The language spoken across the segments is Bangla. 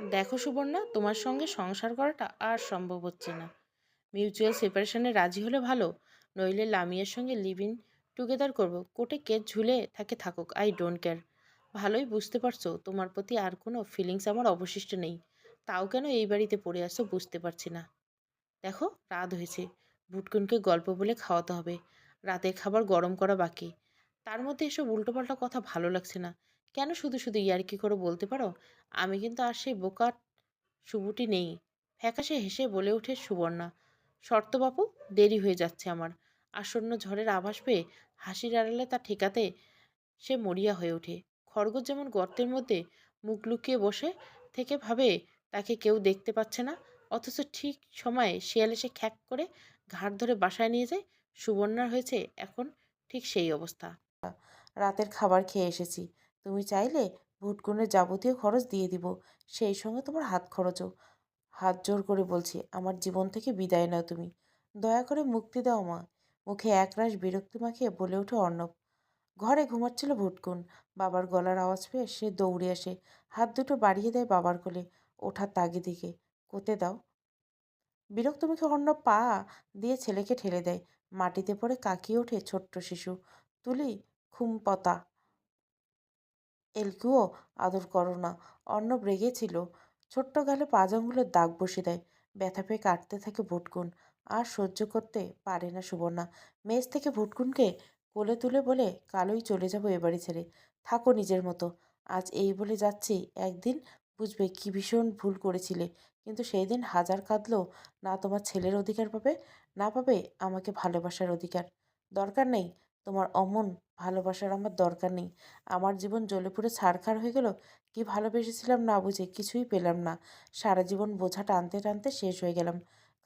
দেখো সুবর্ণা, তোমার সঙ্গে সংসার করাটা আর সম্ভব হচ্ছে না। মিউচুয়াল সেপারেশনে রাজি হলে ভালো, নইলে লামিয়ার সঙ্গে লিভ ইন টুগেদার করব। কোর্টে কেস ঝুলে থাকে থাকুক আই ডোন্ট কেয়ার ভালোই বুঝতে পারছ, তোমার প্রতি আর কোনো ফিলিংস আমার অবশিষ্ট নেই। তাও কেন এই বাড়িতে পড়ে আসো বুঝতে পারছি না। দেখো, রাত হয়েছে। ভুটকুনকে গল্প বলে খাওয়াতে হবে। রাতের খাবার গরম করা বাকি। তার মধ্যে এসব উল্টোপাল্টা কথা ভালো লাগছে না। কেন শুধু শুধু ইয়ার্কি করে বলতে পারো? আমি কিন্তু আর সেই বোকার শুভুটি নেই। ফ্যাকাশে হেসে বলে ওঠে সুবর্ণা শর্তবাবু দেরি হয়ে যাচ্ছে আমার। আসন্ন ঝড়ের আভাস পেয়ে হাসির আড়ালে তা ঠেকাতে সে মরিয়া হয়ে ওঠে। খরগোশ যেমন গর্তের মধ্যে মুখ লুকিয়ে বসে থেকে ভাবে তাকে কেউ দেখতে পাচ্ছে না, অথচ ঠিক সময়ে শিয়াল এসে খ্যাক করে ঘাট ধরে বাসায় নিয়ে যায়। সুবর্ণার হয়েছে এখন ঠিক সেই অবস্থা। রাতের খাবার খেয়ে এসেছি। তুমি চাইলে ভুটকুনের যাবতীয় খরচ দিয়ে দিব। সেই সঙ্গে তোমার হাত খরচও। হাত জোর করে বলছি, আমার জীবন থেকে বিদায় নাও তুমি। দয়া করে মুক্তি দাও মা। মুখে একরাশ বিরক্তি মাখিয়ে বলে ওঠে অর্ণব। ঘরে ঘুমাচ্ছিল ভুটকুন। বাবার গলার আওয়াজ পেয়ে সে দৌড়ে আসে। হাত দুটো বাড়িয়ে দেয় বাবার কোলে, ওঠার তাগি দিকে কোতে দাও। বিরক্ত মুখে অর্ণব পা দিয়ে ছেলেকে ঠেলে দেয়। মাটিতে পড়ে কাকিয়ে ওঠে ছোট্ট শিশু। তুলি খুমপতা। এলকুও আদর করো না। অর্ণব রেগেছিল ছোট্ট গালে পাঁচ আঙুলের দাগ বসে দেয়। ব্যথা পেয়ে কাটতে থাকে ভুটকুন। আর সহ্য করতে পারে না সুবর্ণা। মেজ থেকে ভুটকুনকে কোলে তুলে বলে, কালোই চলে যাব এ বাড়ি ছেড়ে। থাকো নিজের মতো। আজ এই বলে যাচ্ছি, একদিন বুঝবে কি ভীষণ ভুল করেছিলে। কিন্তু সেই দিন হাজার কাঁদলেও না তোমার ছেলের অধিকার পাবে, না পাবে আমাকে ভালোবাসার অধিকার। দরকার নেই তোমার অমন ভালোবাসার আমার দরকার নেই। আমার জীবন জ্বলে পুড়ে ছাড়খাড় হয়ে গেল, কি ভালোবেসেছিলাম না বুঝে কিছুই পেলাম না। সারা জীবন বোঝা টানতে টানতে শেষ হয়ে গেলাম।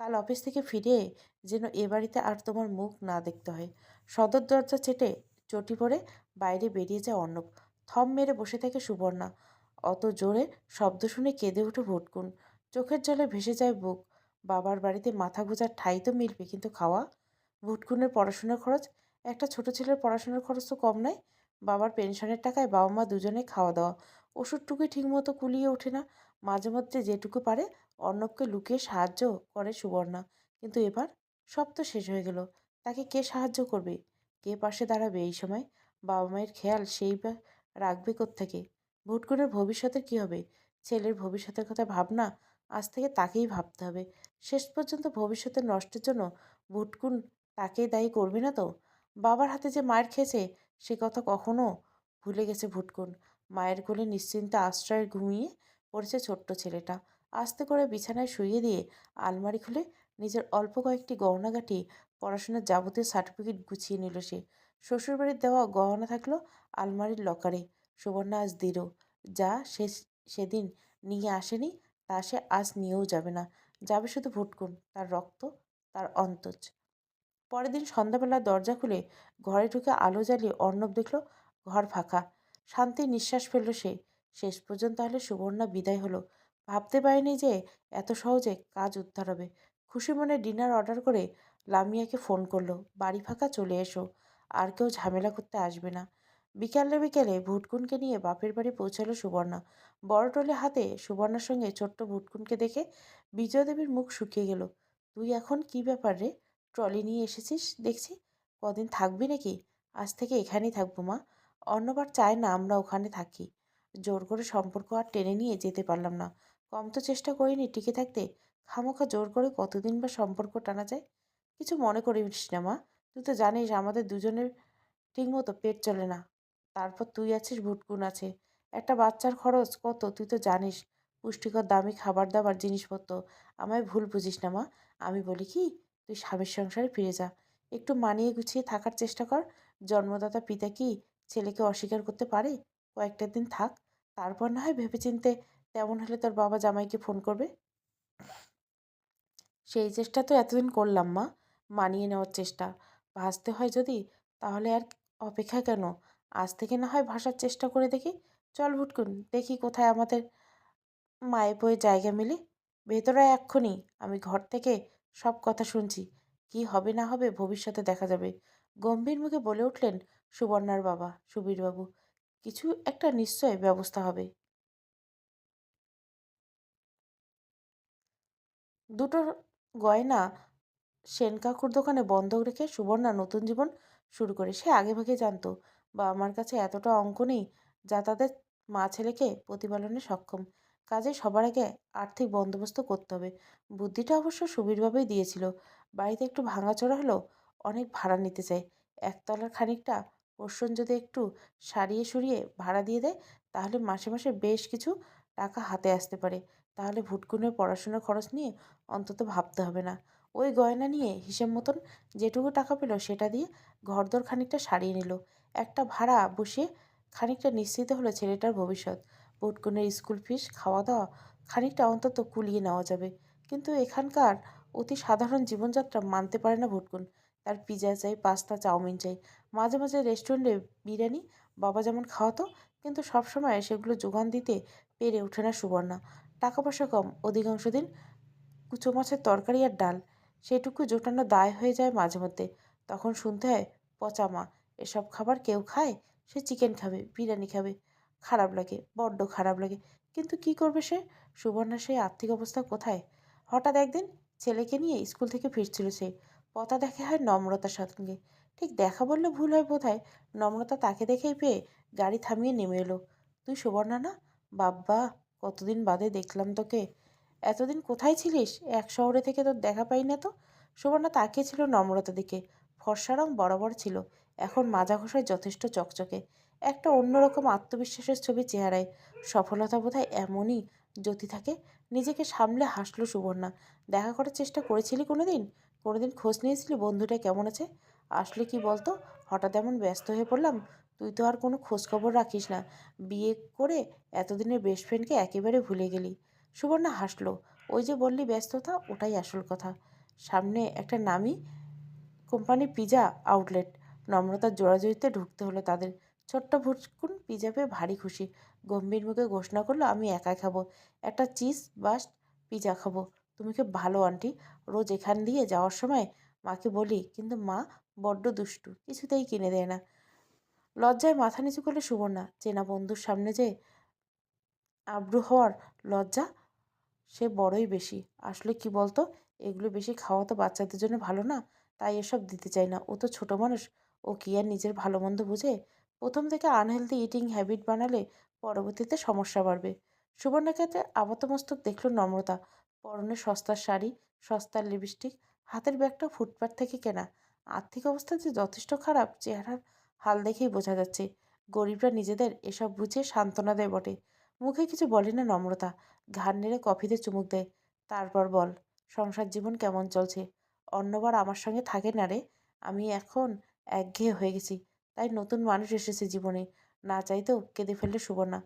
কাল অফিস থেকে ফিরে যেন এ বাড়িতে আর তোমার মুখ না দেখতে হয়। সদর দরজা চেটে চটি পড়ে বাইরে বেরিয়ে যায় অর্ণব। থম মেরে বসে থাকে সুবর্ণা। অত জোরে শব্দ শুনে কেঁদে উঠে ভুটকুন। চোখের জলে ভেসে যায় বুক। বাবার বাড়িতে মাথা গোজার ঠাই তো মিলবে, কিন্তু খাওয়া? ভুটকুনের পড়াশোনার খরচ? একটা ছোট ছেলের পড়াশোনার খরচ তো কম নয়। বাবার পেনশনের টাকায় বাবা মা দুজনে খাওয়া দাওয়া ওষুধটুকুই ঠিকমতো কুলিয়ে ওঠে না। মাঝে মধ্যে যেটুকু পারে অর্ণবকে লুকিয়ে সাহায্য করে সুবর্ণা। কিন্তু এবার সব তো শেষ হয়ে গেল। তাকে কে সাহায্য করবে? কে পাশে দাঁড়াবে এই সময়? বাবা মায়ের খেয়াল সেই বা রাখবে থেকে ভুটকুনের ভবিষ্যতের কী হবে? ছেলের ভবিষ্যতের কথা ভাবনা আজ থেকে তাকেই ভাবতে হবে। শেষ পর্যন্ত ভবিষ্যতের নষ্টের জন্য ভুটকুন তাকেই দায়ী করবে না তো? বাবার হাতে যে মায়ের খেয়েছে, সে কথা কখনো ভুলে গেছে ভুটকুন। মায়ের কোলে নিশ্চিন্তে আশ্রয়ে ঘুমিয়ে পড়েছে ছোট্ট ছেলেটা। আস্তে করে বিছানায় শুইয়ে দিয়ে আলমারি খুলে নিজের অল্প কয়েকটি গহনা গহনাগাটি পড়াশোনার যাবতীয় সার্টিফিকেট গুছিয়ে নিল সে। শ্বশুরবাড়ির দেওয়া গহনা থাকল আলমারির লকারে। সুবর্ণা আজ দিল যা সে সেদিন নিয়ে আসেনি, তা সে আজ নিয়েও যাবে না। যাবে শুধু ভুটকুন, তার রক্ত, তার অন্তজ। পরের দিন সন্ধ্যাবেলা দরজা খুলে ঘরে ঢুকে আলো জ্বালিয়ে অর্ণব দেখল ঘর ফাঁকা। শান্তির নিঃশ্বাস ফেলল সে। শেষ পর্যন্ত তাহলে সুবর্ণা বিদায় হলো। ভাবতে পারেনি যে এত সহজে কাজ উদ্ধার হবে। খুশি মনে ডিনার অর্ডার করে লামিয়াকে ফোন করল, বাড়ি ফাঁকা চলে এসো। আর কেউ ঝামেলা করতে আসবে না। বিকালে বিকেলে ভুটকুনকে নিয়ে বাপের বাড়ি পৌঁছালো সুবর্ণা। বড় টলে হাতে সুবর্ণার সঙ্গে ছোট্ট ভুটকুনকে দেখে বিজয়দেবীর মুখ শুকিয়ে গেল। তুই এখন কি ব্যাপার রে? ট্রলি নিয়ে এসেছিস? দেখছি। কদিন থাকবি নাকি? আজ থেকে এখানেই থাকব মা। অন্যবার চায় না আমরা ওখানে থাকি। জোর করে সম্পর্ক আর টেনে নিয়ে যেতে পারলাম না। কম তো চেষ্টা করিনি টিকে থাকতে। খামোখা জোর করে কতদিন বা সম্পর্ক টানা যায়? কিছু মনে করিস না মা। তুই তো জানিস আমাদের দুজনের ঠিকমতো পেট চলে না। তারপর তুই আছিস, ভুটকুন আছে। একটা বাচ্চার খরচ কত তুই তো জানিস। পুষ্টিকর দামি খাবার দাবার জিনিসপত্র। আমায় ভুল বুঝিস না মা। আমি বলি কি? তুই স্বামীর সংসারে ফিরে যা। একটু মানিয়ে গুছিয়ে থাকার চেষ্টা কর। জন্মদাতা পিতা কি ছেলেকে অস্বীকার করতে পারে? কয়েকটা দিন থাক। তারপর না হয় ভেবেচিন্তে তেমন হলে তোর বাবা জামাইকে ফোন করবে। সেই চেষ্টা তো এতদিন করলাম মা। মানিয়ে নেওয়ার চেষ্টা। ভাসতে হয় যদি, তাহলে আর অপেক্ষা কেন? আজ থেকে না হয় ভাসার চেষ্টা করে দেখি। চল ভুটকুন দেখি কোথায় আমাদের মায়ে বয়ে জায়গা মিলে। ভেতরে এক্ষুনি। আমি ঘর থেকে সব কথা শুনছি। কি হবে না হবে ভবিষ্যতে দেখা যাবে। গম্ভীর মুখে বলে উঠলেন, সুবর্ণার বাবা, সুবীরবাবু, কিছু একটা নিশ্চয় ব্যবস্থা হবে। দুটো গয়না সেন কাকুর দোকানে বন্ধক রেখে সুবর্ণা নতুন জীবন শুরু করে। সে আগেভাগে জানতো বাবা আমার কাছে এতটা অঙ্ক নেই যা তাদের মা ছেলেকে প্রতিপালনে সক্ষম। কাজে সবার আগে আর্থিক বন্দোবস্ত করতে হবে। বুদ্ধিটা অবশ্য সুবীরভাবেই দিয়েছিল। বাড়িতে একটু ভাঙাচোরা হলেও অনেক ভাড়া নিতে চায়। একতলার খানিকটা পোর্শন যদি একটু সারিয়ে সুরিয়ে ভাড়া দিয়ে দেয়, তাহলে মাসে মাসে বেশ কিছু টাকা হাতে আসতে পারে। তাহলে ভুটকুনের পড়াশোনার খরচ নিয়ে অন্তত ভাবতে হবে না। ওই গয়না নিয়ে হিসেব মতন যেটুকু টাকা পেল সেটা দিয়ে ঘরদোর খানিকটা সারিয়ে নিল। একটা ভাড়া বসিয়ে খানিকটা নিশ্চিত হলো ছেলেটার ভবিষ্যৎ। ভুটকুনের স্কুল ফিস খাওয়া দাওয়া খানিকটা অন্তত কুলিয়ে নেওয়া যাবে। কিন্তু এখানকার অতি সাধারণ জীবনযাত্রা মানতে পারে না ভুটকুন। তার পিজা চাই, পাস্তা, চাউমিন চাই। মাঝে মাঝে রেস্টুরেন্টে বিরিয়ানি, বাবা যেমন খাওয়াতো, কিন্তু সবসময় সেগুলো যোগান দিতে পেরে ওঠে না সুবর্ণা। টাকা পয়সা কম, অধিকাংশ দিন কুচো মাছের তরকারি আর ডাল। সেটুকু জোটানো দায় হয়ে যায় মাঝে মধ্যে। তখন শুনতে হয়, পচা মা, এসব খাবার কেউ খায়? সে চিকেন খাবে, বিরিয়ানি খাবে। খারাপ লাগে, বড্ড খারাপ লাগে। কিন্তু কি করবে সে? সুবর্ণার সেই আর্থিক অবস্থা কোথায়? হঠাৎ একদিন ছেলেকে নিয়ে স্কুল থেকে ফিরছিল সে। পতা দেখা হয় নম্রতার সঙ্গে। ঠিক দেখা বললে ভুল হয় বোধ হয় নম্রতা তাকে দেখেই পেয়ে গাড়ি থামিয়ে নেমে এলো। তুই সুবর্ণা না? বাব্বা, কতদিন বাদে দেখলাম তোকে। এতদিন কোথায় ছিলিস? এক শহরে থেকে তোর দেখা পাই না তো? সুবর্ণা তাকিয়েছিল নম্রতা দিকে। ফর্সা রং বরাবর ছিল। এখন মাজা ঘষায় যথেষ্ট চকচকে। একটা অন্যরকম আত্মবিশ্বাসের ছবি চেহারায়। সফলতা বোধহয় এমনই জ্যোতি থাকে। নিজেকে সামলে হাসলো সুবর্ণা। দেখা করার চেষ্টা করেছিলি কোনোদিন? কোনোদিন খোঁজ নিয়েছিলি? বন্ধুটা কেমন আছে? আসলে কি বলতো? হঠাৎ এমন ব্যস্ত হয়ে পড়লাম। তুই তো আর কোনো খোঁজখবর রাখিস না। বিয়ে করে এতদিনের বেস্ট ফ্রেন্ডকে একেবারে ভুলে গেলি। সুবর্ণা হাসলো। ওই যে বললি ব্যস্ততা, ওটাই আসল কথা। সামনে একটা নামি কোম্পানি পিজা আউটলেট নম্রতার জোড়াজড়িতে ঢুকতে হলো তাদের। ছোট্ট ভুটকুন পিজা পেয়ে ভারী খুশি। গম্ভীর মুখে ঘোষণা করল, আমি একাই খাব। একটা চিজ বাস্ট পিজা খাব। তুমি কি ভালো, আন্টি। রোজ এখান দিয়ে যাওয়ার সময় মাকে বলি, কিন্তু মা বড্ড দুষ্টু, কিছুতেই কিনে দেয় না। লজ্জায় মাথা নিচু করলে সুবর্ণা। চেনা বন্ধুর সামনে যে আব্রু হওয়ার লজ্জা, সে বড়ই বেশি। আসলে কি বলতো, এগুলো বেশি খাওয়া তো বাচ্চাদের জন্য ভালো না, তাই এসব দিতে চাই না। ও তো ছোটো মানুষ, ও কি আর নিজের ভালো মন্দ বুঝে প্রথম থেকে আনহেলদি ইটিং হ্যাবিট বানালে পরবর্তীতে সমস্যা বাড়বে। সুবর্ণাকে আপাতমস্তক দেখল নম্রতা, পরনে সস্তার শাড়ি, সস্তার লিপস্টিক হাতের ব্যাগটা ফুটপাথ থেকে কেনা। আর্থিক অবস্থা যে যথেষ্ট খারাপ, চেহারার হাল দেখেই বোঝা যাচ্ছে। গরিবরা নিজেদের এসব বুঝে সান্ত্বনা দেয় বটে। মুখে কিছু বলে না নম্রতা, ঘাড় নেড়ে কফিতে চুমুক দেয়। তারপর বল, সংসার জীবন কেমন চলছে? অন্যবার আমার সঙ্গে থাকে না রে? আমি এখন একঘেয়ে হয়ে গেছি। তাই নতুন মানুষ এসেছে জীবনে। না চাইতেও কেঁদে ফেললে সুবর্ণা।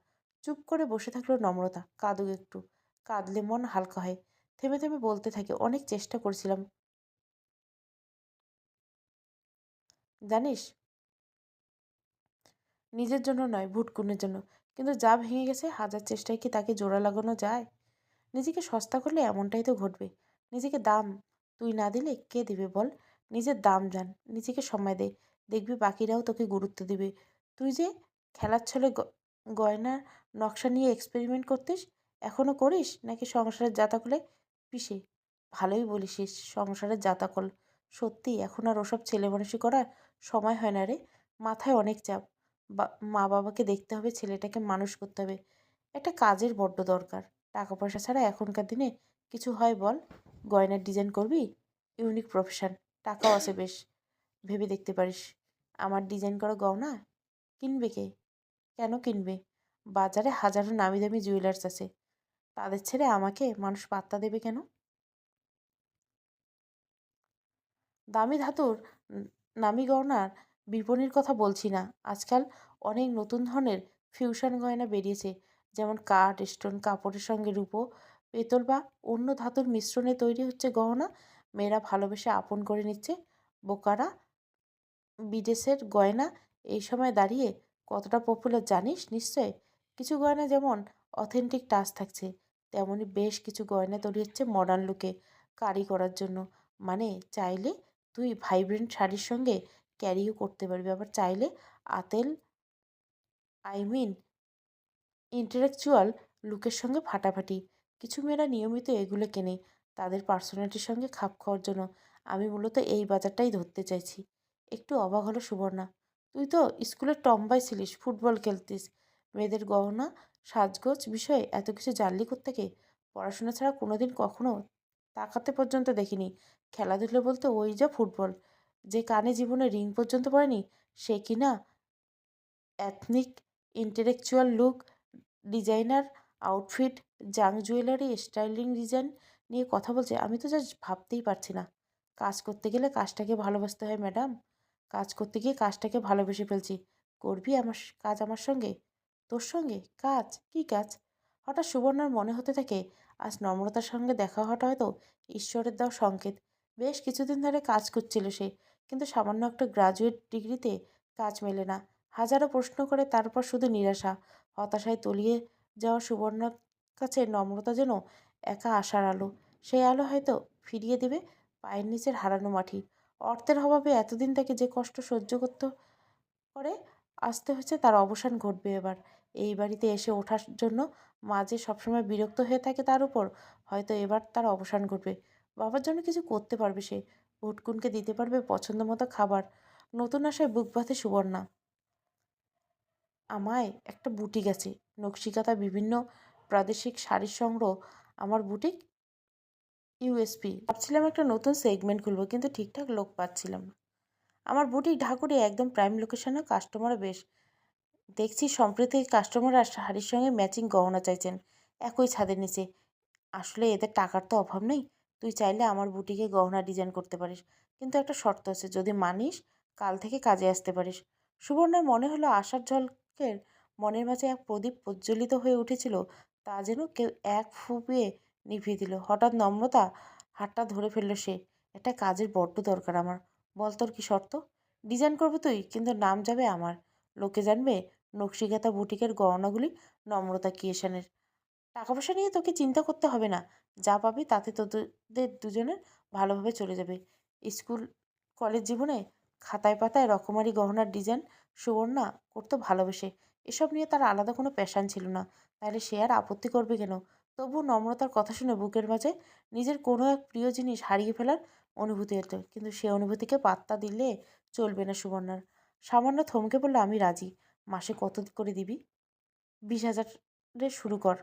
চুপ করে বসে থাকল নম্রতা। কাঁদুক একটু। কাঁদলে মন হালকা হয়। থেমে থেমে বলতে থাকে, অনেক চেষ্টা করছিলাম। জানিস? নিজের জন্য নয়, ভুটকুনের জন্য। কিন্তু যা ভেঙে গেছে, হাজার চেষ্টায় কি তাকে জোড়া লাগানো যায়? নিজেকে সস্তা করলে এমনটাই তো ঘটবে। নিজেকে দাম তুই না দিলে কে দেবে বল? নিজের দাম জান। নিজেকে সময় দে। দেখবি বাকিরাও তোকে গুরুত্ব দিবে। তুই যে খেলার ছলে গয়নার নকশা নিয়ে এক্সপেরিমেন্ট করতিস এখনও করিস? নাকি সংসারের জাতাকলে পিসে? ভালোই বলিসিস, সংসারের জাতাকল। সত্যি, এখন আর ওসব ছেলে মানুষই করার সময় হয় না রে। মাথায় অনেক চাপ। মা বাবাকে দেখতে হবে, ছেলেটাকে মানুষ করতে হবে। একটা কাজের বড্ড দরকার। টাকা পয়সা ছাড়া এখনকার দিনে কিছু হয় বল। গয়নার ডিজাইন করবি? ইউনিক প্রফেশন টাকাও আছে বেশ। ভেবে দেখতে পারিস। আমার ডিজাইন করা গহনা? কিনবে কে? কেন কিনবে? বাজারে হাজারো নামি দামি জুয়েলার্স আছে। তাদের ছেড়ে আমাকে মানুষ পাত্তা দেবে কেন? দামি ধাতুর নামি গহনার বিপণীর কথা বলছি না। আজকাল অনেক নতুন ধরনের ফিউশন গয়না বেরিয়েছে। যেমন কাঠ স্টোন কাপড়ের সঙ্গে রূপো, পেতল বা অন্য ধাতুর মিশ্রণে তৈরি হচ্ছে গহনা। মেয়েরা ভালোবেসে আপন করে নিচ্ছে। বোকারা বিদেশের গয়না এই সময় দাঁড়িয়ে কতটা পপুলার জানিস? নিশ্চয় কিছু গয়না যেমন অথেন্টিক টাচ থাকছে তেমনই বেশ কিছু গয়না তৈরি হচ্ছে মডার্ন লুকে কারি করার জন্য। মানে চাইলে তুই ভাইব্রেন্ট শাড়ির সঙ্গে ক্যারিও করতে পারবি। আবার চাইলে আতেল আই মিন ইন্টেলেকচুয়াল লুকের সঙ্গে ফাটাফাটি। কিছু মেয়েরা নিয়মিত এগুলো কেনে, তাদের পার্সোনালিটির সঙ্গে খাপ খাওয়ার জন্য। আমি মূলত এই বাজারটাই ধরতে চাইছি। একটু অবাক হলো সুবর্ণা। তুই তো স্কুলে টম্বাই ছিলিস, ফুটবল খেলতিস। মেয়েদের গহনা, সাজগোজ বিষয়ে এত কিছু জানলি থেকে পড়াশোনা ছাড়া কোনোদিন কখনো তাকাতে পর্যন্ত দেখিনি। খেলাধুলো বলতে ওই যা ফুটবল। যে কানে জীবনে রিং পর্যন্ত পড়েনি, সে কিনা ethnic intellectual look designer outfit জাং জুয়েলারি স্টাইলিং ডিজাইন নিয়ে কথা বলছে, আমি তো জাস্ট ভাবতেই পারছি না। কাজ করতে গেলে কাজটাকে ভালোবাসতে হয়, ম্যাডাম। কাজ করতে গিয়ে কাজটাকে ভালোবেসে ফেলছি। করবি আমার কাজ আমার সঙ্গে? তোর সঙ্গে? কাজ? কি কাজ? হঠাৎ সুবর্ণার মনে হতে থাকে, আজ নম্রতার সঙ্গে দেখা হওয়াটা হয়তো ঈশ্বরের দেওয়া সংকেত। বেশ কিছুদিন ধরে কাজ করছিল সে, কিন্তু সামান্য একটা গ্রাজুয়েট ডিগ্রিতে কাজ মেলে না। হাজারো প্রশ্ন করে তারপর শুধু নিরাশা, হতাশায় তলিয়ে যাওয়া সুবর্ণার কাছে নম্রতা যেন একা আশার আলো। সেই আলো হয়তো ফিরিয়ে দেবে পায়ের নিচের হারানো মাটি। অর্থের অভাবে এতদিন তাকে যে কষ্ট সহ্য করতে করে আসতে হচ্ছে তার অবসান ঘটবে এবার। এই বাড়িতে এসে ওঠার জন্য মা যে সবসময় বিরক্ত হয়ে থাকে তার উপর হয়তো এবার তার অবসান ঘটবে। বাবার জন্য কিছু করতে পারবে সে। ভুটকুনকে দিতে পারবে পছন্দ মতো খাবার। নতুন আশায় বুক বাঁধে সুবর্ণা। আমায় একটা বুটিক আছে। নকশিকাতা বিভিন্ন প্রাদেশিক শাড়ির সংগ্রহ। আমার বুটিক ইউএসপি ভাবছিলাম একটা নতুন সেগমেন্ট খুলবো, কিন্তু ঠিকঠাক লোক পাচ্ছিলাম না। আমার বুটিক ঢাকুরে একদম প্রাইম লোকেশনে কাস্টমারও বেশ। দেখছি সম্প্রতি কাস্টমাররা শাড়ির সঙ্গে ম্যাচিং গহনা চাইছেন, একই ছাদের নিচে। আসলে এদের টাকার তো অভাব নেই। তুই চাইলে আমার বুটিকে গহনা ডিজাইন করতে পারিস। কিন্তু একটা শর্ত আছে, যদি মানিস, কাল থেকে কাজে আসতে পারিস। সুবর্ণার মনে হলো আশার ঝলকের মনের মাঝে এক প্রদীপ প্রজ্বলিত হয়ে উঠেছিল, তা যেন কেউ এক ফুপিয়ে নিভিয়ে দিল। হঠাৎ নম্রতা হাতটা ধরে ফেলল সে। একটা কাজের বড্ড দরকার আমার। বল তোর কি শর্ত? ডিজাইন করব তুই, কিন্তু নাম যাবে আমার। লোকে জানবে নকশিকাতা বুটিকের গহনাগুলি নম্রতা ক্রিয়েশনের। টাকা পয়সা নিয়ে তোকে চিন্তা করতে হবে না। যা পাবি তাতে তোদের দুজনের ভালোভাবে চলে যাবে। স্কুল, কলেজ জীবনে খাতায় পাতায় রকমারি গহনার ডিজাইন সুবর্ণা করতে ভালোবেসে। এসব নিয়ে তার আলাদা কোনো প্যাশান ছিল না। তাহলে সে আর আপত্তি করবে কেন? তবু নম্রতার কথা শুনে বুকের মাঝে নিজের কোনো এক প্রিয় জিনিস হারিয়ে ফেলার অনুভূতি হতো। কিন্তু সে অনুভূতিকে পাত্তা দিলে চলবে না সুবর্ণার। সামান্য থমকে বলল, আমি রাজি। মাসে কত করে দিবি? বিশ হাজারে শুরু কর।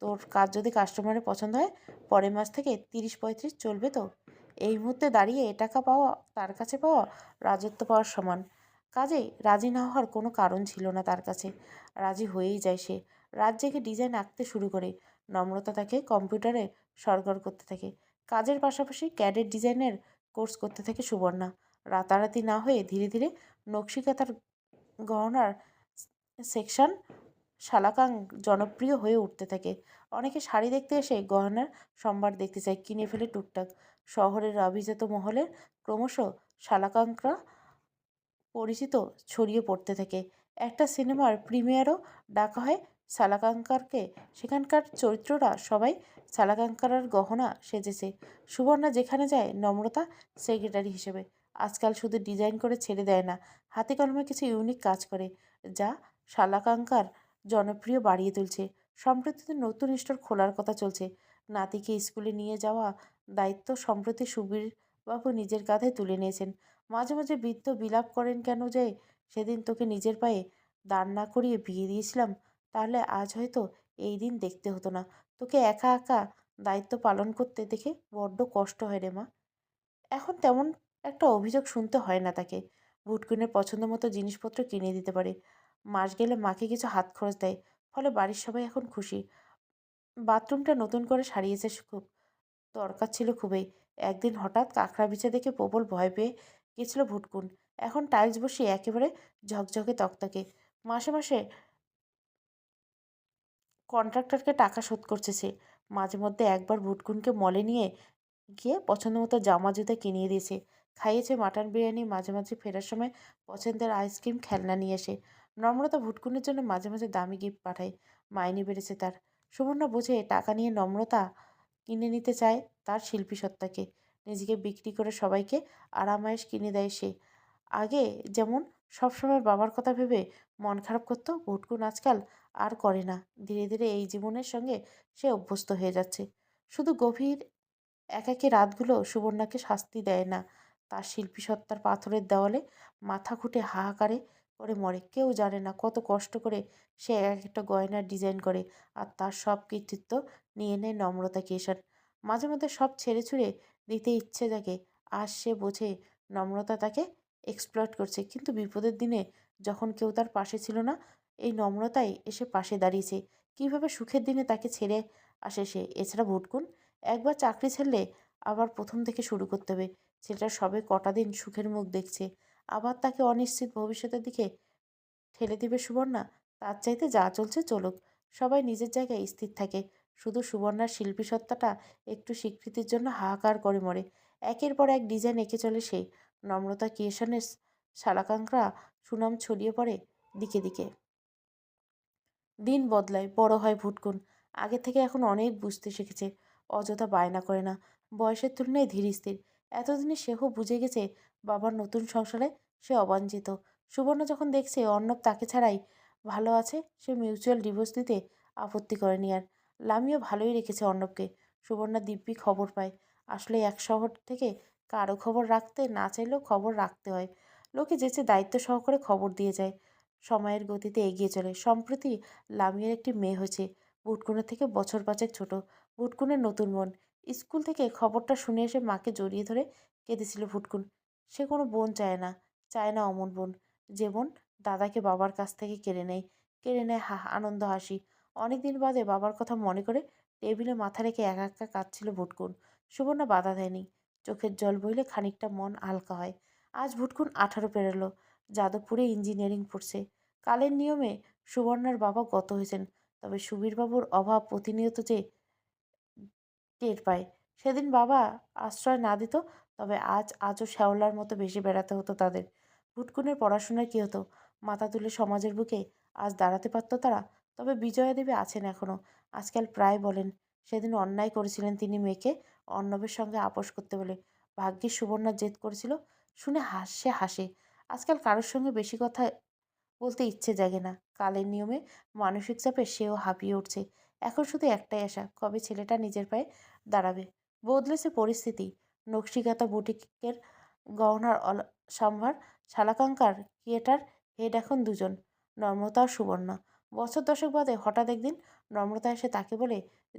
তোর কাজ যদি কাস্টমারের পছন্দ হয়, পরের মাস থেকে তিরিশ পঁয়ত্রিশ চলবে তো? এই মুহূর্তে দাঁড়িয়ে এ টাকা পাওয়া, তার কাছে পাওয়া রাজত্ব পাওয়ার সমান। কাজেই রাজি না হওয়ার কোনো কারণ ছিল না তার কাছে। রাজি হয়েই যায় সে। রাত জেগে ডিজাইন আঁকতে শুরু করে। নম্রতা তাকে কম্পিউটারে সরগর করতে থাকে। কাজের পাশাপাশি ক্যাডেট ডিজাইনের কোর্স করতে থাকে সুবর্ণা। রাতারাতি না হয়ে ধীরে ধীরে নকশিকাতার গহনার সেকশন শালাকাং জনপ্রিয় হয়ে উঠতে থাকে। অনেকে শাড়ি দেখতে এসে গহনার সম্ভার দেখতে চায়, কিনে ফেলে টুকটাক। শহরের অভিজাত মহলে ক্রমশ শালাকাঙ্করা পরিচিত ছড়িয়ে পড়তে থাকে। একটা সিনেমার প্রিমিয়ারও ডাকা হয় শালাকাঙ্কারকে সেখানকার চরিত্ররা সবাই শালাকাঙ্কারার গহনা সেজেছে। সুবর্ণা যেখানে যায়, নম্রতা সেক্রেটারি হিসেবে। আজকাল শুধু ডিজাইন করে ছেড়ে দেয় না, হাতে কলমে কিছু ইউনিক কাজ করে, যা শালাকাঙ্কার জনপ্রিয় বাড়িয়ে তুলছে। সম্প্রতিতে নতুন স্টোর খোলার কথা চলছে। নাতিকে স্কুলে নিয়ে যাওয়া দায়িত্ব সম্প্রতি সুবীর বাবু নিজের কাঁধে তুলে নিয়েছেন। মাঝে মাঝে বৃদ্ধ বিলাপ করেন কেন যে, সেদিন তোকে নিজের পায়ে দাঁড় না করিয়ে বিয়ে দিয়েছিলাম তাহলে আজ হয়তো এই দিন দেখতে হতো না। তোকে একা একা দায়িত্ব পালন করতে দেখে বড্ড কষ্ট হয় রে মা। এখন তেমন একটা অভিযোগ শুনতে হয় না তাকে। ভুটকুনের পছন্দ মতো জিনিসপত্র কিনে দিতে পারে। মাস গেলে মাকে কিছু হাত খরচ দেয়, ফলে বাড়ির সবাই এখন খুশি। বাথরুমটা নতুন করে সারিয়েছে খুব। দরকার ছিল খুবই। একদিন হঠাৎ কাঁকড়া বিছা দেখে প্রবল ভয় পেয়ে গেছিল ভুটকুন। এখন টাইলস বসিয়ে একেবারে ঝকঝকে তকতকে। মাসে মাসে কন্ট্রাক্টরকে টাকা শোধ করছে সে। মাঝে মধ্যে একবার ভুটকুনকে মলে নিয়ে গিয়ে পছন্দ মতো জামা জুতা কিনিয়ে দিয়েছে খাইয়েছে মাটন বিরিয়ানি, মাঝে মাঝে ফেরার সময় পছন্দের আইসক্রিম খেলনা নিয়ে এসে নম্রতা ভুটকুনের জন্য মাঝে মাঝে দামি গিফট পাঠায়। মাইনে বেড়েছে তার। সুবর্ণা বোঝে টাকা নিয়ে নম্রতা কিনে নিতে চায় তার শিল্পী সত্তাকে। নিজেকে বিক্রি করে সবাইকে আরামায়েশ কিনে দেয় সে। আগে যেমন সবসময় বাবার কথা ভেবে মন খারাপ করতো ভুটকুন আজকাল আর করে না। ধীরে ধীরে এই জীবনের সঙ্গে সে অভ্যস্ত হয়ে যাচ্ছে। শুধু গভীর একাকী রাতগুলো সুবর্ণাকে শাস্তি দেয় না, তার শিল্পী সত্তার পাথরের দেওয়ালে মাথা খুঁটে হাহাকারে করে মরে। কেউ জানে না কত কষ্ট করে সে এক একটা গয়নার ডিজাইন করে আর তার সব কৃতিত্ব নিয়ে নেয় নম্রতা কেশর মাঝে মধ্যে সব ছেড়ে ছুড়ে দিতে ইচ্ছে জাগে, আর সে বোঝে নম্রতা তাকে এক্সপ্লয়েট করছে। কিন্তু বিপদের দিনে যখন কেউ তার পাশে ছিল না, এই নম্রতাই এসে পাশে দাঁড়িয়েছে। কীভাবে সুখের দিনে তাকে ছেড়ে আসে সে? এছাড়া ভুটকুন, একবার চাকরি ছাড়লে আবার প্রথম থেকে শুরু করতে হবে। ছেলেটা সবে কটা দিন সুখের মুখ দেখছে। আবার তাকে অনিশ্চিত ভবিষ্যতের দিকে ঠেলে দিবে সুবর্ণা? তার চাইতে যা চলছে চলুক। সবাই নিজের জায়গায় স্থির থাকে। শুধু সুবর্ণার শিল্পী সত্তাটা একটু স্বীকৃতির জন্য হাহাকার করে মরে। একের পর এক ডিজাইন এঁকে চলে সে। নম্রতা ক্রিয়েশনের শালাকাঙ্করা সুনাম ছড়িয়ে পড়ে দিকে দিকে? দিন বদলায়, বড় হয় ভুটকুন। আগে থেকে এখন অনেক বুঝতে শিখেছে, অযথা বায়না করে না। বয়সের তুলনায় ধীর স্থির। এতদিনে সেও বুঝে গেছে বাবার নতুন সংসারে সে অবাঞ্ছিত। সুবর্ণ যখন দেখছে অর্ণব তাকে ছাড়াই ভালো আছে, সে মিউচুয়াল ডিভোর্স দিতে আপত্তি করেনি আর। লামিও ভালোই রেখেছে অর্ণবকে। সুবর্ণা দিব্যি খবর পায়। আসলে এক শহর থেকে কারও খবর রাখতে না চাইলেও খবর রাখতে হয়। লোকে যেচে দায়িত্ব সহকারে খবর দিয়ে যায়, সময়ের গতিতে এগিয়ে চলে। সম্প্রতি লামিয়ার একটি মেয়ে হয়েছে বুটকুনের থেকে বছর পাঁচেক ছোট। ভুটকুনের নতুন বোন। স্কুল থেকে খবরটা শুনে এসে মাকে জড়িয়ে ধরে কেঁদেছিল ভুটকুন সে কোনো বোন চায় না চায় না অমন বোন। যে বোন দাদাকে বাবার কাছ থেকে কেড়ে নেয় কেড়ে নেয় হা আনন্দ, হাসি। অনেকদিন বাদে বাবার কথা মনে করে টেবিলে মাথা রেখে একা একা কাঁদছিল ভুটকুন সুবর্ণা বাধা দেয়নি। চোখের জল বইলে খানিকটা মন হালকা হয়। আজ ভুটকুন আঠারো পেরোলো। যাদবপুরে ইঞ্জিনিয়ারিং পড়ছে। কালের নিয়মে সুবর্ণার বাবা গত হয়েছেন। তবে সুবীরবাবুর অভাব প্রতিনিয়ত যে টের পায়। সেদিন বাবা আশ্রয় না দিত, তবে আজ আজও শ্যাওলার মতো বেশি বেড়াতে হতো তাদের। ভুটকুনের পড়াশোনায় কী হতো? মাথা তুলে সমাজের বুকে আজ দাঁড়াতে পারতো তারা? তবে বিজয়া দেবী আছেন এখনও আজকাল প্রায় বলেন সেদিন অন্যায় করেছিলেন তিনি মেয়েকে, অর্ণবের সঙ্গে আপোষ করতে বলে। ভাগ্যের সুবর্ণা জেদ করেছিল, শুনে হাসে হাসে। আজকাল কারোর সঙ্গে বেশি কথা বলতে ইচ্ছে জাগে না। কালের নিয়মে মানসিক চাপে সেও হাঁপিয়ে উঠছে। এখন শুধু একটাই আশা, কবে ছেলেটা নিজের পায়ে দাঁড়াবে? বদলেছে পরিস্থিতি। নকশিকাতা বুটিকের গহনার অল সম্ভার, শালাকাঙ্কার, থিয়েটার হেড এখন দুজন আর সুবর্ণা। বছর দশেক বাদে হঠাৎ একদিন নম্রতা এসে তাকে বলে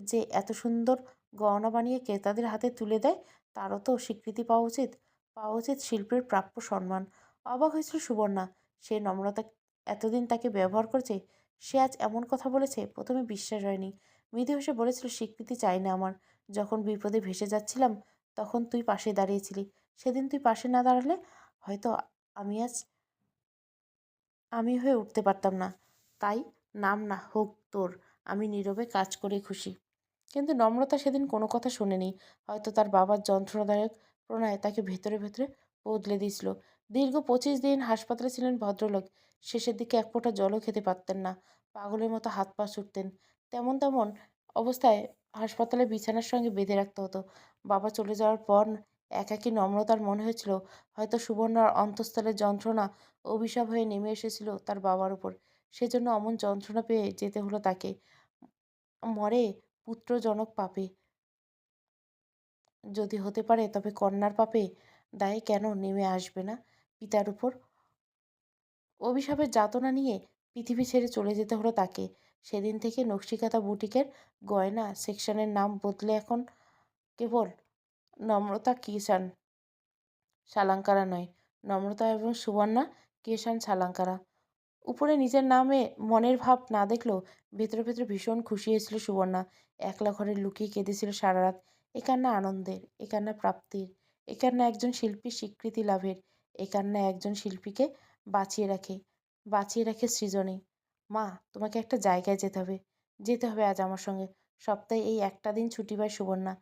যে, এত সুন্দর গহনা বানিয়ে ক্রেতাদের হাতে তুলে দেয়, তারও তো স্বীকৃতি পাওয়া উচিত। পাওয়া উচিত শিল্পের প্রাপ্য সম্মান। অবাক হয়েছিল সুবর্ণা। সে নম্রতা এতদিন তাকে ব্যবহার করছে, সে আজ এমন কথা বলেছে, প্রথমে বিশ্বাস হয়নি। মৃদু হেসে বলেছিল, স্বীকৃতি চাই না আমার। যখন বিপদে ভেসে যাচ্ছিলাম, তখন তুই পাশে দাঁড়িয়েছিলি। সেদিন তুই পাশে না দাঁড়ালে হয়তো আমি আজ, আমি হয়ে উঠতে পারতাম না। তাই নাম না হোক তোর, আমি নীরবে কাজ করে খুশি। কিন্তু নম্রতা সেদিন কোনো কথা শোনেনি। হয়তো তার বাবার যন্ত্রণাদায়ক প্রণয় তাকে ভেতরে ভেতরে বদলে দিয়েছিল। দীর্ঘ পঁচিশ দিন হাসপাতালে ছিলেন ভদ্রলোক। শেষের দিকে এক ফোঁটা জলও খেতে পারতেন না। পাগলের মতো হাত পা ছুটতেন। তেমন তেমন অবস্থায় হাসপাতালে বিছানার সঙ্গে বেঁধে রাখতে হতো। বাবা চলে যাওয়ার পর একাকী নম্রতার মনে হয়েছিল, হয়তো সুবর্ণার অন্তঃস্থলের যন্ত্রণা, অভিশাপ হয়ে নেমে এসেছিল তার বাবার উপর। সেজন্য অমন যন্ত্রণা পেয়ে যেতে হলো তাকে। মরে পুত্রজনক পাপে। যদি হতে পারে তবে কন্যার পাপে দায়ে কেন নেমে আসবে না পিতার উপর? অভিশাপের যাতনা নিয়ে পৃথিবী ছেড়ে চলে যেতে হলো তাকে। সেদিন থেকে নকশিকাতা বুটিকের গয়না সেকশনের নাম বদলে এখন কেবল নম্রতা কিষান শালাঙ্কারা নয়। নম্রতা এবং সুবর্ণা কিষান শালাঙ্কারা উপরে নিজের নামে মনের ভাব না দেখলেও ভেতরে ভেতরে ভীষণ খুশি হয়েছিল সুবর্ণা। একলা ঘরে লুকিয়ে কেঁদেছিল সারা রাত এ কান্না আনন্দের এ কান্না প্রাপ্তির এ কান্না একজন শিল্পীর স্বীকৃতি লাভের এ কান্না একজন শিল্পীকে বাঁচিয়ে রাখে বাঁচিয়ে রাখে সৃজনে। মা, তোমাকে একটা জায়গায় যেতে হবে যেতে হবে আজ আমার সঙ্গে। সপ্তাহে এই একটা দিন ছুটি পায় সুবর্ণা।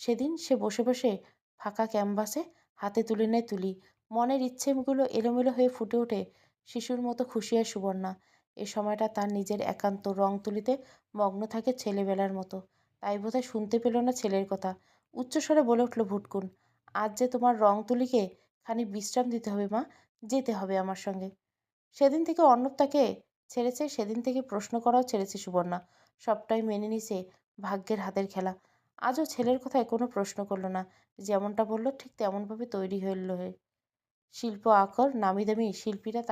সেদিন সে বসে বসে ফাঁকা ক্যানভাসে হাতে তুলে নেয় তুলি। মনের ইচ্ছেগুলো এলোমেলো হয়ে ফুটে ওঠে শিশুর মতো খুশি হয় সুবর্ণা। এ সময়টা তার নিজের একান্ত রং তুলিতে মগ্ন থাকে ছেলেবেলার মতো। তাই বোধহয় শুনতে পেল না ছেলের কথা। উচ্চস্বরে বলে উঠল, ভুটকুন, আজ যে তোমার রং তুলিকে খানি বিশ্রাম দিতে হবে মা, যেতে হবে আমার সঙ্গে। সেদিন থেকে অর্ণব তাকে ছেড়েছে, সেদিন থেকে প্রশ্ন করাও ছেড়েছে সুবর্ণা। সবটাই মেনে নিছে ভাগ্যের হাতের খেলা। আজও ছেলের কথায় কোনো প্রশ্ন করল না। যেমনটা বলল, ঠিক তেমনভাবে তৈরি হইল শিল্প আকর নামি দামি শিল্পীরা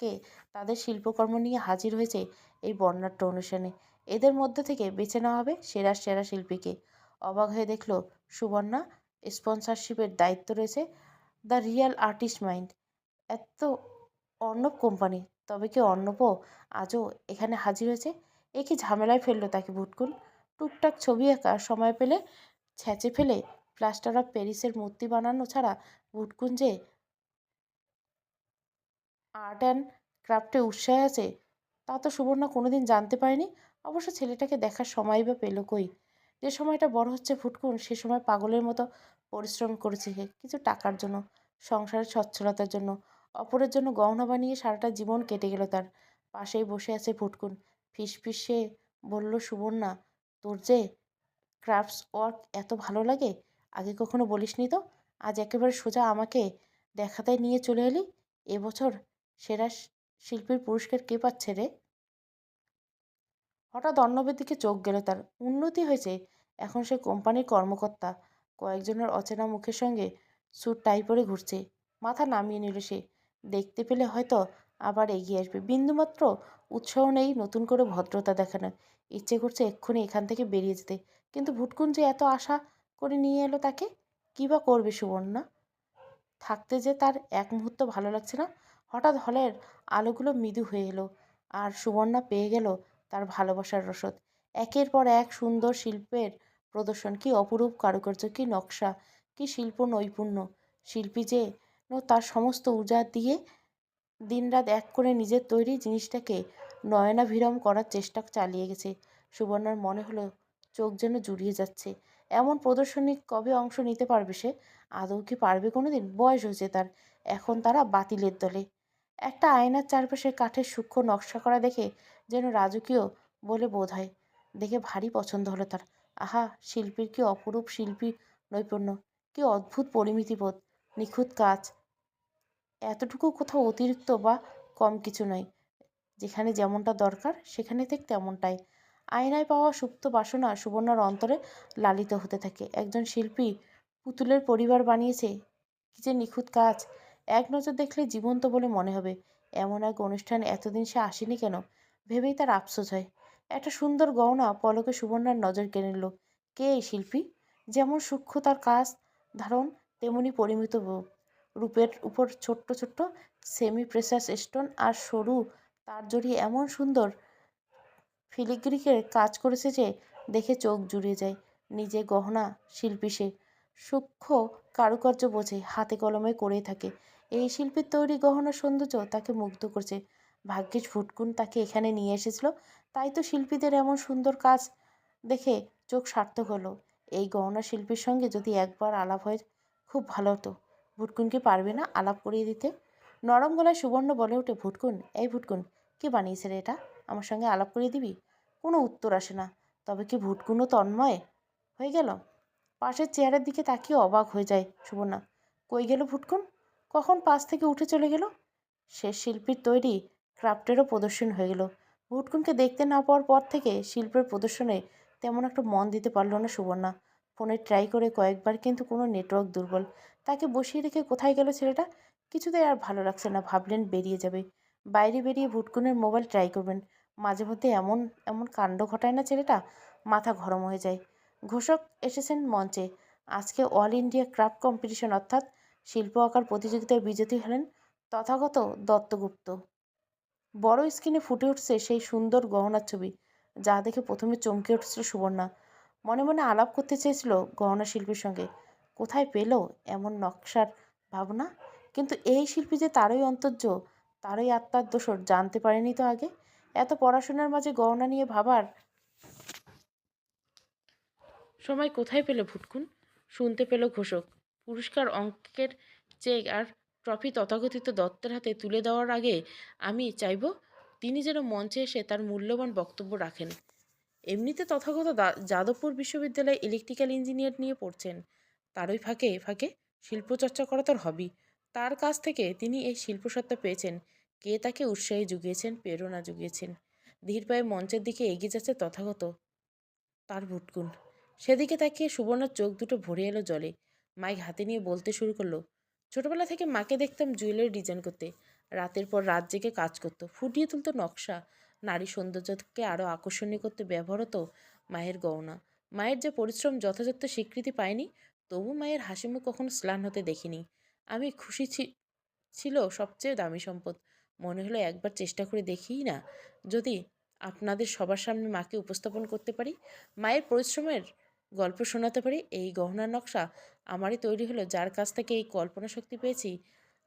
তাকে তাদের শিল্পকর্ম নিয়ে হাজির হয়েছে এই বর্ণাঢ্য অনুষ্ঠানে। এদের মধ্যে থেকে বেছে নেওয়া হবে সেরা সেরা শিল্পীকে। অবাক হয়ে দেখল সুবর্ণা, স্পন্সরশিপের দায়িত্ব রয়েছে দ্য রিয়াল আর্টিস্ট মাইন্ড। এত অর্ণব কোম্পানি, তবে কি অর্ণবও আজও এখানে হাজির হয়েছে? এ কি ঝামেলায় ফেলল তাকে ভুটকুন টুকটাক ছবি আঁকা সময় পেলে ছ্যাঁচে ফেলে প্লাস্টার অফ প্যারিসের মূর্তি বানানো ছাড়া ভুটকুন যে আর্ট অ্যান্ড ক্রাফটে উৎসাহ আছে? তা তো সুবর্ণা কোনোদিন জানতে পারেনি। অবশ্য ছেলেটাকে দেখার সময় বা পেল কই? যে সময়টা বড় হচ্ছে ফুটকুন, সে সময় পাগলের মতো পরিশ্রম করেছে কিছু টাকার জন্য, সংসারের সচ্ছলতার জন্য, অপরের জন্য গহনা বানিয়ে সারাটা জীবন কেটে গেল তার। পাশেই বসে আছে ফুটকুন। ফিস ফিসে বলল, সুবর্ণা, তোর যে ক্রাফটস ওয়ার্ক এত ভালো লাগে? আগে কখনো বলিসনি তো? আজ একেবারে সোজা আমাকে দেখাতে নিয়ে চলে এলি? এবছর সেরা শিল্পীর পুরস্কার কে পাচ্ছে রে? হঠাৎ অর্ণবের দিকে চোখ গেল তার। উন্নতি হয়েছে। এখন সে কোম্পানির কর্মকর্তা। কয়েকজনের অচেনা মুখের সঙ্গে স্যুট টাই পরে ঘুরছে। মাথা নামিয়ে নিল সে। দেখতে পেলে হয়তো আবার এগিয়ে আসবে। বিন্দুমাত্র উৎসাহ নেই নতুন করে ভদ্রতা দেখানো। ইচ্ছে করছে এক্ষুনি এখান থেকে বেরিয়ে যেতে। কিন্তু ভুটকুন যে এত আশা করে নিয়ে এলো তাকে? কী বা করবে সুবর্ণা? থাকতে যে তার এক মুহূর্ত ভালো লাগছে না। হঠাৎ হলের আলোগুলো মৃদু হয়ে এলো আর সুবর্ণা পেয়ে গেল তার ভালোবাসার রসদ। একের পর এক সুন্দর শিল্পের প্রদর্শন। কি অপরূপ কারুকার্য, কি নকশা, কি শিল্প নৈপুণ্য। শিল্পী যে তার সমস্ত ঊর্জা দিয়ে দিনরাত এক করে নিজের তৈরি জিনিসটাকে নয়নাভিরম করার চেষ্টা চালিয়ে গেছে। সুবর্ণার মনে হলো চোখ যেন জুড়িয়ে যাচ্ছে। এমন প্রদর্শনী কবে অংশ নিতে পারবে সে? আদৌ কি পারবে কোনো দিন বয়স হয়েছে তার। এখন তারা বাতিলের দলে। একটা আয়নার চারপাশে কাঠের সূক্ষ্ম নকশা করা দেখে যেন রাজকীয় বলে বোধ হয়। দেখে ভারী পছন্দ হলো তার। আহা, শিল্পীর কি অপরূপ শিল্পী নৈপুণ্য! কি অদ্ভুত পরিমিতিবোধ! নিখুঁত কাজ! এতটুকু কোথাও অতিরিক্ত বা কম কিছু নয়। যেখানে যেমনটা দরকার, সেখানে ঠিক তেমনটাই। আয়নায় পাওয়া সুপ্ত বাসনা সুবর্ণার অন্তরে লালিত হতে থাকে। একজন শিল্পী পুতুলের পরিবার বানিয়েছে। কি যে নিখুঁত কাজ! এক নজর দেখলে জীবন্ত বলে মনে হবে। এমন এক অনুষ্ঠানে এতদিন সে আসেনি কেন? ভেবেই তার আফসোস হয়। একটা সুন্দর গহনা পলকে সুবর্ণার নজর কেড়ে নিল। কে এই শিল্পী? যেমন সূক্ষ্ম তার কাজ ধারণ, তেমনি পরিমিত রূপ রূপের উপর ছোট্ট ছোট্ট সেমি প্রেসাস স্টোন আর সরু তার জড়িয়ে এমন সুন্দর ফিলিগ্রিকের কাজ করেছে যে দেখে চোখ জুড়িয়ে যায়। নিজে গহনা শিল্পী সে। সূক্ষ্ম কারুকার্য বোঝে, হাতে কলমে করেই থাকে। এই শিল্পীর তৈরি গহনার সৌন্দর্য তাকে মুগ্ধ করছে। ভাগ্যিস ফুটকুন তাকে এখানে নিয়ে এসেছিল। তাই তো শিল্পীদের এমন সুন্দর কাজ দেখে চোখ সার্থক হলো। এই গহনা শিল্পীর সঙ্গে যদি একবার আলাপ হয়, খুব ভালো হতো। ভুটকুনকে পারবে না আলাপ করিয়ে দিতে? নরম গলায় সুবর্ণ বলে ওঠে ভুটকুন এই ভুটকুন কে বানিয়েছে রে এটা? আমার সঙ্গে আলাপ করিয়ে দিবি? কোনো উত্তর আসে না। তবে কি ভুটকুনও তন্ময়? হয়ে গেল। পাশের চেয়ারের দিকে তাকিয়ে অবাক হয়ে যায় সুবর্ণা। কই গেল ভুটকুন কখন পাশ থেকে উঠে চলে গেল? সে শিল্পীর তৈরি ক্রাফটেরও প্রদর্শন হয়ে গেল। ভুটকুনকে দেখতে না পাওয়ার পর থেকে শিল্পের প্রদর্শনে তেমন একটা মন দিতে পারল না সুবর্ণা। ফোনে ট্রাই করে কয়েকবার কিন্তু কোনো নেটওয়ার্ক দুর্বল। তাকে বসিয়ে রেখে কোথায় গেল ছেলেটা? কিছুতেই আর ভালো লাগছে না, ভাবলেন বেরিয়ে যাবে। বাইরে বেরিয়ে ভুটকুনের মোবাইল ট্রাই করবেন। মাঝে মধ্যে এমন এমন কাণ্ড ঘটায় না ছেলেটা? মাথা গরম হয়ে যায়। ঘোষক এসেছেন মঞ্চে। আজকে অল ইন্ডিয়া ক্রাফট কম্পিটিশন অর্থাৎ শিল্প আঁকার প্রতিযোগিতায় বিজয়ী হলেন তথাগত দত্তগুপ্ত। বড় স্ক্রিনে ফুটে উঠছে সেই সুন্দর গহনার ছবি, যা দেখে প্রথমে চমকে উঠছিল সুবর্ণা। মনে মনে আলাপ করতে চেয়েছিল গহনা শিল্পীর সঙ্গে, কোথায় পেল এমন নকশার ভাবনা? কিন্তু এই শিল্পী যে তারই অন্তর্য, তারই আত্মার দোষর জানতে পারেনি তো আগে? এত পড়াশোনার মাঝে গহনা নিয়ে ভাবার সময় কোথায় পেল ভুটকুন? শুনতে পেল ঘোষক। পুরস্কার অঙ্কের চেক আর ট্রফি তথাকথিত দত্তের হাতে তুলে দেওয়ার আগে আমি চাইব তিনি যেন মঞ্চে এসে তার মূল্যবান বক্তব্য রাখেন। এমনিতে তথাগত যাদবপুর বিশ্ববিদ্যালয়ে ইলেকট্রিক্যাল ইঞ্জিনিয়ার নিয়ে পড়ছেন। তারই ফাঁকে ফাঁকে শিল্পচর্চা করা তার হবি তার কাছ থেকে তিনি এই শিল্পসত্তা পেয়েছেন। কে তাকে উৎসাহী জুগিয়েছেন প্রেরণা জুগিয়েছেন ধীর পায়ে মঞ্চের দিকে এগিয়ে যাচ্ছে তথাগত তার ভুটকুন। সেদিকে তাকিয়ে সুবর্ণার চোখ দুটো ভরে এলো জলে। মাইক হাতে নিয়ে বলতে শুরু করল, ছোটবেলা থেকে মাকে দেখতাম জুয়েলারি ডিজাইন করতে। রাতের পর রাত জেগে কাজ করতো। ফুটিয়ে তুলতো নকশা। নারী সৌন্দর্যকে আরও আকর্ষণীয় করতে ব্যবহার হতো মায়ের গহনা। মায়ের যে পরিশ্রম যথাযথ স্বীকৃতি পায়নি, তবু মায়ের হাসি মুখ কখনো স্লান হতে দেখিনি। আমি খুশি ছিল সবচেয়ে দামি সম্পদ। মনে হলো একবার চেষ্টা করে দেখিই না। যদি আপনাদের সবার সামনে মাকে উপস্থাপন করতে পারি, মায়ের পরিশ্রমের গল্প শোনাতে পারি, এই গহনার নকশা আমারই তৈরি হলো, যার কাছ থেকে এই কল্পনা শক্তি পেয়েছি।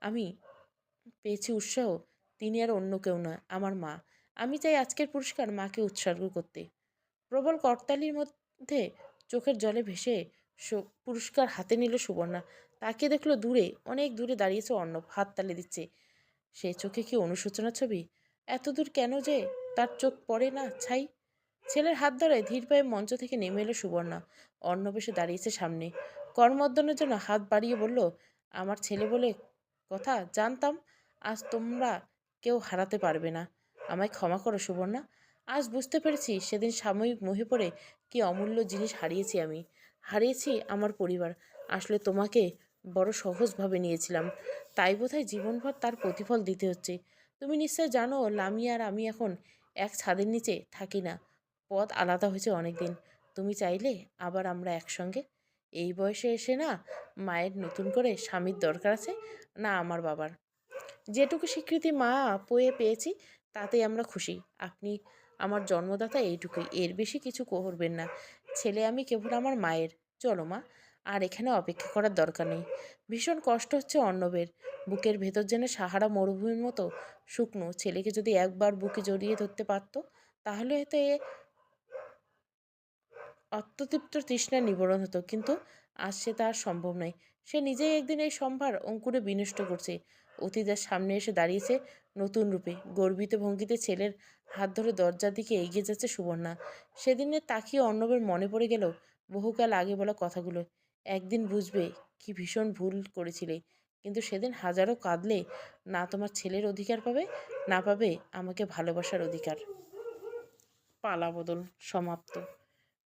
আমি পেয়েছি উৎসাহ, তিনি আর অন্য কেউ নয়, আমার মা। আমি চাই আজকের পুরস্কার মাকে উৎসর্গ করতে। প্রবল করতালির মধ্যে চোখের জলে ভেসে পুরস্কার হাতে নিল সুবর্ণা। তাকে দেখল দূরে, অনেক দূরে দাঁড়িয়েছে অর্ণব, হাত তালে দিচ্ছে। সে চোখে কি অনুশোচনা ছবি? এত দূর কেন যে? তার চোখ পড়ে না, ছাই। ছেলের হাত ধরে ধীর পায়ে মঞ্চ থেকে নেমে এলো সুবর্ণা। এসে দাঁড়িয়েছে সামনে। কর্মর্দনের জন্য হাত বাড়িয়ে বলল, আমার ছেলে বলে কথা জানতাম, আজ তোমরা কেউ হারাতে পারবে না। আমায় ক্ষমা করো সুবর্ণা। আজ বুঝতে পেরেছি সেদিন সাময়িক মোহে পড়ে কি অমূল্য জিনিস হারিয়েছি আমি। হারিয়েছি আমার পরিবার। আসলে তোমাকে বড় সহজভাবে নিয়েছিলাম। তাই বোধহয় জীবনভর তার প্রতিফল দিতে হচ্ছে। তুমি নিশ্চয় জানো লামি আর আমি এখন এক ছাদের নিচে থাকি না। পথ আলাদা হয়েছে অনেক দিন তুমি চাইলে আবার আমরা একসঙ্গে। এই বয়সে এসে না মায়ের নতুন করে স্বামীর দরকার আছে, না আমার বাবার। যেটুকু স্বীকৃতি মা পয়ে পেয়েছি, তাতেই আমরা খুশি। আপনি আমার জন্মদাতা এইটুকুই, এর বেশি কিছু করবেন না। ছেলে আমি কেবল আমার মায়ের। চলো মা, আর এখানে অপেক্ষা করার দরকার নেই। ভীষণ কষ্ট হচ্ছে অর্ণবের বুকের ভেতর যেন সাহারা মরুভূমির মতো শুকনো। ছেলেকে যদি একবার বুকে জড়িয়ে ধরতে পারতো, তাহলে হয়তো এ অত্যতৃপ্ত তৃষ্ণা নিবারণ হতো, কিন্তু আজ সে তার সম্ভব নয়। সে নিজেই একদিন এই সম্ভার অঙ্কুরে বিনষ্ট করছে। অতীতের সামনে এসে দাঁড়িয়েছে নতুন রূপে। গর্বিত ভঙ্গিতে ছেলের হাত ধরে দরজার দিকে এগিয়ে যাচ্ছে সুবর্ণা। সেদিনে তাকিয়ে অর্ণবের মনে পড়ে গেল বহুকাল আগে বলা কথাগুলো। একদিন বুঝবে কি ভীষণ ভুল করেছিলে, কিন্তু সেদিন হাজারো কাঁদলে না তোমার ছেলের অধিকার পাবে, না পাবে আমাকে ভালোবাসার অধিকার। পালা বদল, সমাপ্ত।